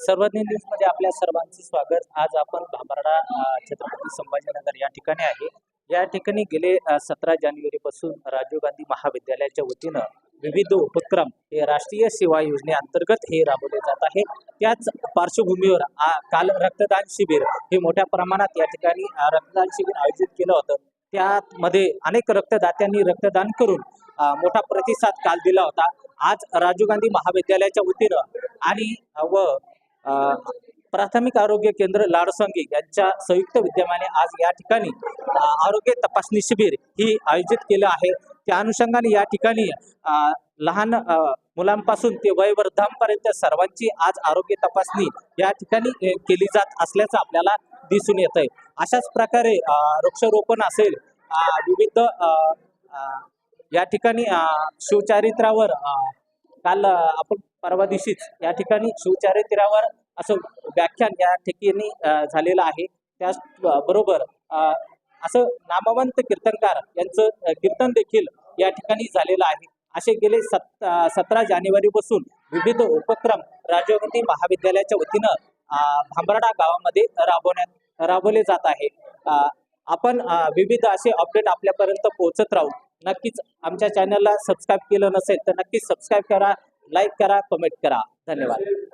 सर्वज्ञ न्यूजमध्ये आपल्या सर्वांचे स्वागत. आज आपण भांबर्डा छत्रपती संभाजीनगर या ठिकाणी आहे. या ठिकाणी गेले सतरा जानेवारी पासून राजीव गांधी महाविद्यालयाच्या वतीनं विविध उपक्रम हे राष्ट्रीय सेवा योजनेअंतर्गत हे राबवले जात आहे. त्याच पार्श्वभूमीवर आ, काल रक्तदान शिबिर हे मोठ्या प्रमाणात या ठिकाणी रक्तदान शिबिर आयोजित केलं होतं. त्यामध्ये अनेक रक्तदात्यांनी रक्तदान करून मोठा प्रतिसाद काल दिला होता. आज राजीव गांधी महाविद्यालयाच्या वतीनं आणि व प्राथमिक आरोग्य केंद्र लाडसंगी यांच्या संयुक्त विद्यमाने आज या ठिकाणी आरोग्य तपासणी शिबिर ही आयोजित केलं आहे. त्या अनुषंगाने या ठिकाणी लहान मुलांपासून ते वयवर्धांपर्यंत सर्वांची आज आरोग्य तपासणी या ठिकाणी केली जात असल्याचं आपल्याला दिसून येत आहे अशाच प्रकारे वृक्षारोपण असेल विविध या ठिकाणी शिवचारित्रावर काल आपण परवा दिवशीच या ठिकाणी शिवचारित्रावर असं व्याख्यान या ठिकाणी झालेलं आहे. त्याच बरोबर असं नामवंत कीर्तनकार यांचं कीर्तन देखील या ठिकाणी झालेलं आहे. असे गेले सत सतरा जानेवारीपासून विविध उपक्रम राजवंती महाविद्यालयाच्या वतीनं अ, गावामध्ये राबवण्यात राबवले जात आहे. आपण विविध असे अपडेट आपल्यापर्यंत पोहोचत राहू. नक्कीच आमच्या चॅनलला सबस्क्राईब केलं नसेल तर नक्कीच सबस्क्राईब करा लाईक करा कमेंट करा. धन्यवाद.